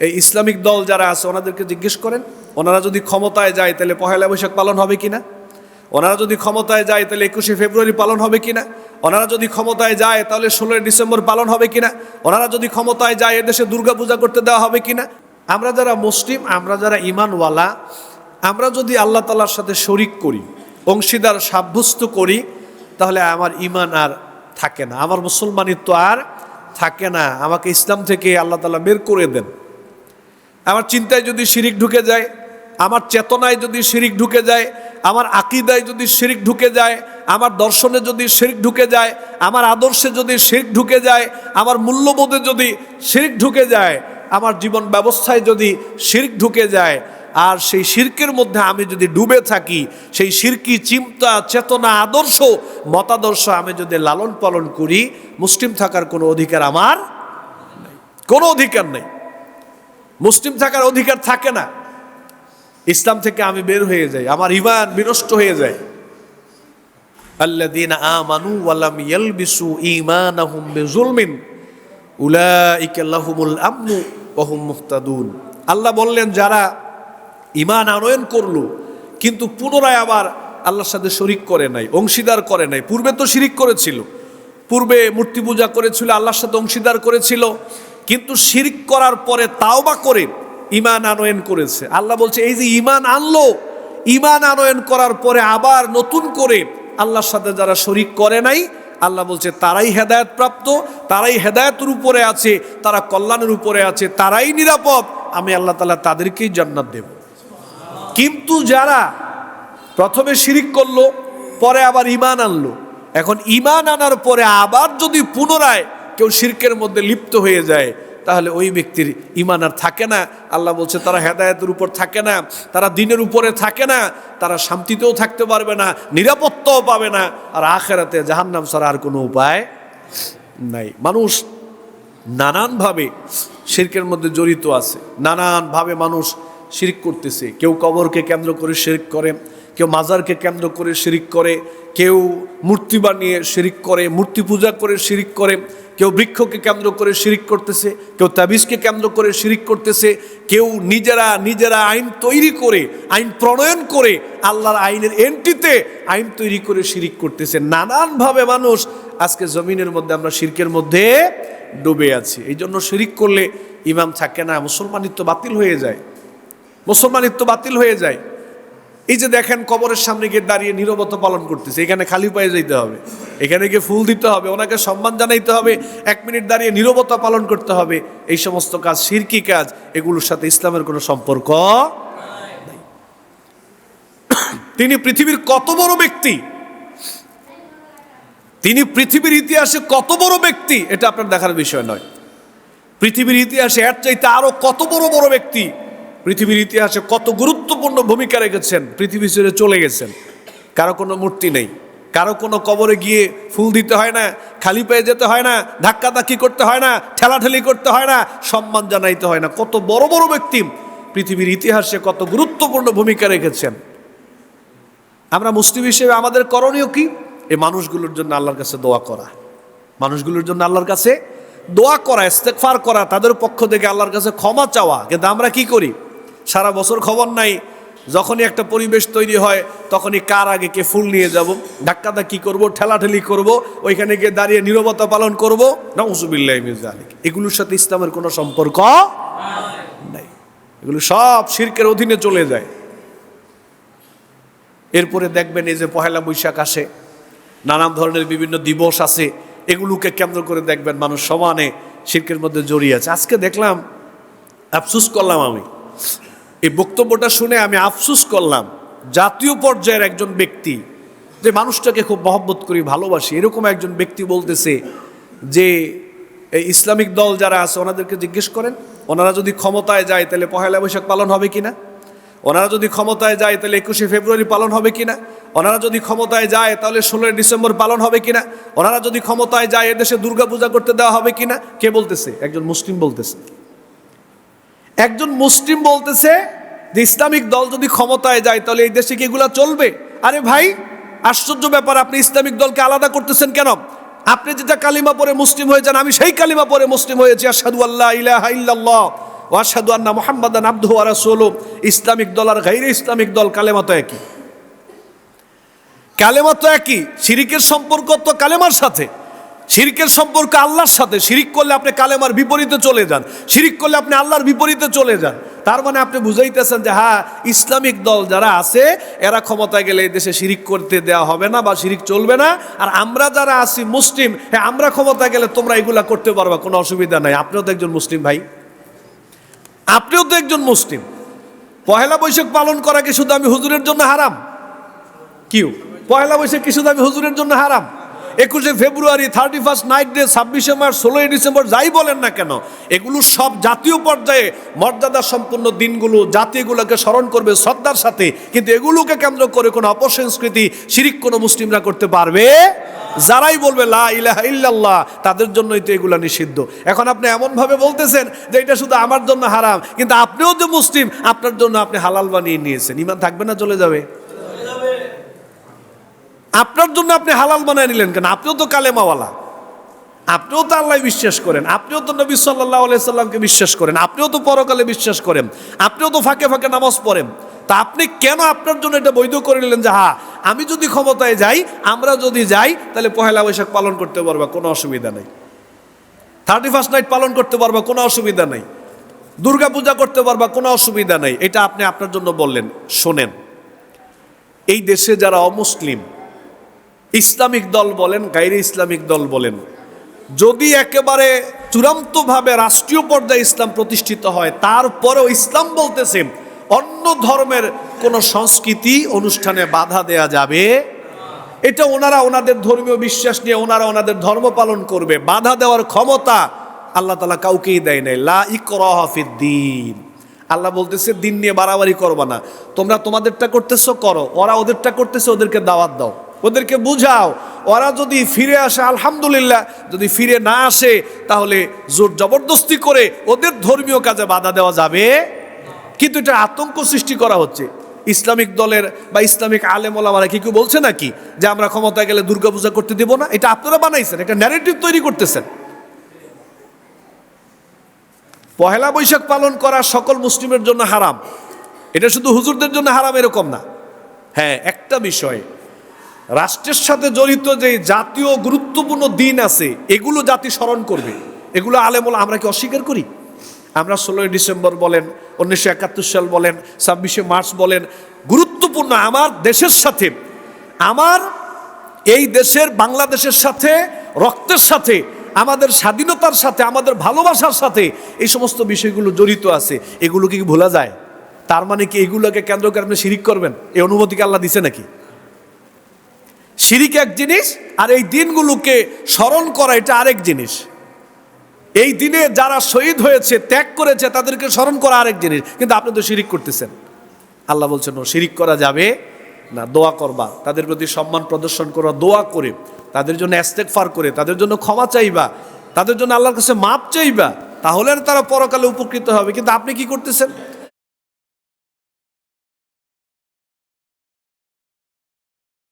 এই ইসলামিক দল যারা আছে, ওনাদেরকে জিজ্ঞেস করেন, ওনারা যদি ক্ষমতায় যায় তাহলে পহেলা বৈশাখ পালন হবে কিনা? ওনারা যদি ক্ষমতায় যায় তাহলে একুশে ফেব্রুয়ারি পালন হবে কিনা? ওনারা যদি ক্ষমতায় যায় তাহলে ষোলোই ডিসেম্বর পালন হবে কিনা? ওনারা যদি ক্ষমতায় যায় এদেশে দুর্গা পূজা করতে দেওয়া হবে কিনা? আমরা যারা মুসলিম, আমরা যারা ইমানওয়ালা আমরা যদি আল্লাহ তালার সাথে শরিক করি, অংশীদার সাব্যস্ত করি, তাহলে আমার ইমান আর থাকে না। আমার মুসলমানিত্ব আর থাকে না। আমাকে ইসলাম থেকে আল্লাহ তালা বের করে দেন। আমার চিন্তায় যদি শিরিক ঢুকে যায়, আমার চেতনায় যদি শিরিক ঢুকে যায়, আমার আকিদায় যদি শিরিক ঢুকে যায়, আমার দর্শনে যদি শিরিক ঢুকে যায়, আমার আদর্শে যদি শিরিক ঢুকে যায়, আমার মূল্যবোধে যদি শিরিক ঢুকে যায়, আমার জীবন ব্যবস্থায় যদি শিরিক ঢুকে যায়, আর সেই শিরকের মধ্যে আমি যদি ডুবে থাকি, সেই শিরকি চিন্তা, চেতনা, আদর্শ, মতাদর্শ আমি যদি লালন পালন করি, মুসলিম থাকার কোনো অধিকার আমার কোনো অধিকার নেই। মুসলিম থাকার অধিকার থাকে না। ইসলাম থেকে আমি বের হয়ে যাই, আমার ইমান বিনষ্ট হয়ে যায়। আল্লাযীনা আমানু ওয়া লাম ইয়ালবিসু ঈমানাহুম বিযুলমিন, উলাইকা আমনু ওয়া মুহতাদুন। আল্লাহ বললেন, যারা ইমান আনয়ন করল, কিন্তু পুনরায় আবার আল্লাহর সাথে শরিক করে নাই, অংশীদার করে নাই। পূর্বে তো শিরিক করেছিল, পূর্বে মূর্তি পূজা করেছিল, আল্লাহর সাথে অংশীদার করেছিল কিন্তু শিরিক করার পরে তাও বা করে ইমান আনয়ন করেছে। আল্লাহ বলছে, এই যে ইমান আনলো ইমান আনয়ন করার পরে আবার নতুন করে আল্লাহর সাথে যারা শরিক করে নাই, আল্লাহ বলছে, তারাই হেদায়ত প্রাপ্ত, তারাই হেদায়তের উপরে আছে, তারা কল্যাণের উপরে আছে, তারাই নিরাপদ, আমি আল্লাহ তালা তাদেরকেই জান্নাত দেব। কিন্তু যারা প্রথমে শিরিক করল, পরে আবার ইমান আনলো। এখন ইমান আনার পরে আবার যদি পুনরায় কেউ শিরকের মধ্যে লিপ্ত হয়ে যায়, তাহলে ওই ব্যক্তির ইমান আর থাকে না। আল্লাহ বলছে, তারা হেদায়তের উপর থাকে না, তারা দিনের উপরে থাকে না, তারা শান্তিতেও থাকতে পারবে না, নিরাপত্তাও পাবে না, আর আখেরাতে জাহান্নাম ছাড়া আর কোনো উপায় নাই। মানুষ নানানভাবে শিরকের মধ্যে জড়িত আছে। নানানভাবে মানুষ শিরিক করতেছে। কেউ কবরকে কেন্দ্র করে শিরিক করে, কেউ মাজারকে কেন্দ্র করে শিরিক করে কেউ মূর্তি বানিয়ে শিরিক করে, মূর্তি পূজা করে শিরিক করে, কেউ বৃক্ষকে কেন্দ্র করে শিরিক করতেছে, কেউ তাবিজকে কেন্দ্র করে শিরিক করতেছে, কেউ নিজেরা নিজেরা আইন তৈরি করে, আইন প্রণয়ন করে, আল্লাহর আইনের এন্ট্রিতে আইন তৈরি করে শিরিক করতেছে। নানানভাবে মানুষ আজকে জমিনের মধ্যে, আমরা শিরকের মধ্যে ডুবে আছি। এই জন্য শিরিক করলে ইমাম থাকে না, মুসলমানিত্ব বাতিল হয়ে যায়। মুসলমানিত্ব বাতিল হয়ে যায়। এই যে দেখেন কবরের সামনে গিয়ে দাঁড়িয়ে নীরবতা পালন করতেছে, এখানে খালি পায়ে যেতে হবে, এখানে গিয়ে ফুল দিতে হবে, ওনাকে সম্মান জানাইতে হবে, এক মিনিট দাঁড়িয়ে নীরবতা পালন করতে হবে, এই সমস্ত কাজ শিরকি কাজ, এগুলোর সাথে ইসলামের কোনো সম্পর্ক তিনি পৃথিবীর কত বড় ব্যক্তি? তিনি পৃথিবীর ইতিহাসে কত বড় ব্যক্তি? এটা আপনার দেখার বিষয় নয়। পৃথিবীর ইতিহাসে এর চাইতে আরও কত বড় বড় ব্যক্তি? পৃথিবীর ইতিহাসে কত গুরুত্বপূর্ণ ভূমিকা রেখেছেন, পৃথিবী ছেড়ে চলে গেছেন। কারও কোনো মূর্তি নেই, কারও কোনো কবরে গিয়ে ফুল দিতে হয় না, খালি পেয়ে যেতে হয় না, ধাক্কাধাক্কি করতে হয় না, ঠেলাঠেলি করতে হয় না, সম্মান জানাইতে হয় না। কত বড় বড় ব্যক্তি পৃথিবীর ইতিহাসে কত গুরুত্বপূর্ণ ভূমিকা রেখেছেন। আমরা মুসলিম হিসেবে আমাদের করণীয় কি? এই মানুষগুলোর জন্য আল্লাহর কাছে দোয়া করা। মানুষগুলোর জন্য আল্লাহর কাছে দোয়া করা ইস্তেকফার করা, তাদের পক্ষ থেকে আল্লাহর কাছে ক্ষমা চাওয়া। কিন্তু আমরা কি করি? সারা বছর খবর নাই, যখনই একটা পরিবেশ তৈরি হয়, তখনই কার আগে কে ফুল নিয়ে যাব ধাক্কাটা কি করব, ঠেলাঠেলি করব, ওইখানে গিয়ে দাঁড়িয়ে নীরবতা পালন করব, নাউজুবিল্লাহ মির্জা এগুলোর সাথে ইসলামের কোনো সম্পর্ক নাই। এগুলো সব শিরকের অধীনে চলে যায়। এরপরে দেখবেন এই যে পহেলা বৈশাখ আসে, নানান ধরনের বিভিন্ন দিবস আছে এগুলোকে কেন্দ্র করে দেখবেন মানুষ সমানে শিল্পের মধ্যে জড়িয়ে আছে। আজকে দেখলাম, আফসুস করলাম আমি এই বক্তব্যটা শুনে আমি আফসুস করলাম, জাতীয় পর্যায়ের একজন ব্যক্তি, যে মানুষটাকে খুব মহব্বত করি, ভালোবাসি। এরকম একজন ব্যক্তি বলতেছে যে, এই ইসলামিক দল যারা আছে, ওনাদেরকে জিজ্ঞেস করেন, ওনারা যদি ক্ষমতায় যায়, তাহলে পহেলা বৈশাখ পালন হবে কিনা? ওনারা যদি ক্ষমতায় যায়, তাহলে একুশে ফেব্রুয়ারি পালন হবে কিনা? ওনারা যদি ক্ষমতায় যায়, তাহলে ষোলোই ডিসেম্বর পালন হবে কিনা? ওনারা যদি ক্ষমতায় যায়, এদেশে দুর্গা পূজা করতে দেওয়া হবে কিনা? কে বলতেছে? একজন মুসলিম বলতেছে। একজন মুসলিম বলতেছে যে, ইসলামিক দল যদি ক্ষমতায় যায়, তাহলে এই দেশে কি এগুলা চলবে? আরে ভাই, আশ্চর্য ব্যাপার, আপনি ইসলামিক দলকে আলাদা করতেছেন কেন? আপনি যেটা কালিমা পরে মুসলিম হয়ে যান, আমি সেই কালিমা পরে মুসলিম হয়েছি। আসাদু আল্লাহ ইলাহা ইল্লাল্লাহ ওয়াসাদু আন্না মোহাম্মদান আব্দু রাসূল ইসলামিক দল আর গাইরে ইসলামিক দল, কালেমা তো একই। কালেমা তো একই, শিরিকের সম্পর্ক তো কালেমার সাথে। শিরিকের সম্পর্ক আল্লাহর সাথে শিরিক করলে আপনি কালেমার বিপরীতে চলে যান, শিরিক করলে আপনি আল্লাহর বিপরীতে চলে যান। তার মানে আপনি বুঝাইতেছেন যে হ্যাঁ ইসলামিক দল যারা আছে, এরা ক্ষমতায় গেলে এই দেশে শিরিক করতে দেওয়া হবে না বা শিরিক চলবে না। আর আমরা যারা আছি, মুসলিম হ্যাঁ আমরা ক্ষমতায় গেলে তোমরা এগুলা করতে পারবা, কোনো অসুবিধা নাই। আপনিও তো একজন মুসলিম ভাই। আপনিও তো একজন মুসলিম। পহেলা বৈশাখ পালন করা কি শুধু আমি হুজুরের জন্য হারাম? কিউ? পহেলা বৈশাখ কি শুধু আমি হুজুরের জন্য হারাম? একুশে February thirty first night day ছাব্বিশে মার্চ, ষোলোই ডিসেম্বর, যাই বলেন না কেন, এগুলো সব জাতীয় পর্যায়ে মর্যাদা সম্পন্ন দিনগুলো, জাতিগুলোকে স্মরণ করবে শ্রদ্ধার সাথে, কিন্তু এগুলোকে কেন্দ্র করে কোনো অপসংস্কৃতি, শিরিক কোনো মুসলিমরা করতে পারবে? যারাই বলবে, লা ইলাহা ইল্লাল্লাহ তাদের জন্যই তো এগুলো নিষিদ্ধ। এখন আপনি এমনভাবে বলতেছেন যে এটা শুধু আমার জন্য হারাম, কিন্তু আপনিও যে মুসলিম, আপনার জন্য আপনি হালাল বানিয়ে নিয়েছেন। ইমান থাকবে না, চলে যাবে। আপনার জন্য আপনি হালাল বানায় নিলেন কেন? আপনিও তো কালেমাওয়ালা। আপনিও তো আল্লাহ বিশ্বাস করেন। আপনিও তো নবী সাল্লাহ সাল্লামকে বিশ্বাস করেন। আপনিও তো পরকালে বিশ্বাস করেন। আপনিও তো ফাঁকে ফাঁকে নামাজ পড়েন। তা আপনি কেন আপনার জন্য এটা বৈধ করে নিলেন যে হ্যাঁ আমি যদি ক্ষমতায় যাই, আমরা যদি যাই, তাহলে পহেলা বৈশাখ পালন করতে পারবা, কোনো অসুবিধা নেই। থার্টি ফার্স্ট নাইট পালন করতে পারবা, কোনো অসুবিধা নেই। দুর্গা পূজা করতে পারবা, কোনো অসুবিধা নেই। এটা আপনি আপনার জন্য বললেন, শোনেন। এই দেশে যারা অমুসলিম ইসলামিক দল বলেন, গাইরে ইসলামিক দল বলেন, যদি একেবারে চূড়ান্তভাবে রাষ্ট্রীয় পর্যায়ে ইসলাম প্রতিষ্ঠিত হয়, তারপরেও ইসলাম বলতেছে, অন্য ধর্মের কোনো সংস্কৃতি অনুষ্ঠানে বাধা দেয়া যাবে। এটা ওনারা ওনাদের ধর্মীয় বিশ্বাস নিয়ে ওনারা ওনাদের ধর্ম পালন করবে। বাধা দেওয়ার ক্ষমতা আল্লাহ তালা কাউকেই দেয় নাই। লা ইকরাহাফিদ্দিন আল্লাহ বলতেছে, দিন নিয়ে বাড়াবাড়ি করবা না। তোমরা তোমাদেরটা করতেছো, করো। ওরা ওদেরটা করতেছে, ওদেরকে দাওয়াত দাও। ওদেরকে বুঝাও। ওরা যদি ফিরে আসে, আলহামদুলিল্লাহ, যদি ফিরে না আসে, তাহলে জোর জবরদস্তি করে ওদের ধর্মীয় কাজে বাধা দেওয়া যাবে। কিন্তু এটা আতঙ্ক সৃষ্টি করা হচ্ছে। ইসলামিক দলের বা ইসলামিক আলেম ওলামারা কি কেউ বলছে নাকি যে আমরা ক্ষমতায় গেলে দুর্গাপূজা করতে দেব না? এটা আপনারা বানাইছেন, একটা ন্যারেটিভ তৈরি করতেছেন। পহেলা বৈশাখ পালন করা সকল মুসলিমের জন্য হারাম। এটা শুধু হুজুরদের জন্য হারাম এরকম না। হ্যাঁ একটা বিষয় রাষ্ট্রের সাথে জড়িত যে জাতীয় গুরুত্বপূর্ণ দিন আছে, এগুলো জাতি স্মরণ করবে। এগুলো আলেমল আমরা কি অস্বীকার করি? আমরা ষোলোই ডিসেম্বর বলেন, উনিশশো একাত্তর সাল বলেন, ছাব্বিশে মার্চ বলেন, গুরুত্বপূর্ণ আমার দেশের সাথে, আমার এই দেশের বাংলাদেশের সাথে, রক্তের সাথে, আমাদের স্বাধীনতার সাথে, আমাদের ভালোবাসার সাথে এই সমস্ত বিষয়গুলো জড়িত আছে। এগুলো কি ভোলা যায়? তার মানে কি এগুলোকে কেন্দ্র করে আপনি শিরিক করবেন? এই অনুমতিকে আল্লাহ দিছে নাকি? শিরিক এক জিনিস আর এই দিনগুলোকে স্মরণ করা এটা আরেক জিনিস। এই দিনে যারা শহীদ হয়েছে, ত্যাগ করেছে, তাদেরকে স্মরণ করা আরেক জিনিস। কিন্তু আপনি তো শিরিক করতেছেন। আল্লাহ বলছেন শিরিক করা যাবে না, দোয়া করবা। তাদের প্রতি সম্মান প্রদর্শন করা, দোয়া করে। তাদের জন্য ফার করে। তাদের জন্য ক্ষমা চাইবা। তাদের জন্য আল্লাহর কাছে মাপ চাইবা। তাহলে তারা পরকালে উপকৃত হবে। কিন্তু আপনি কি করতেছেন?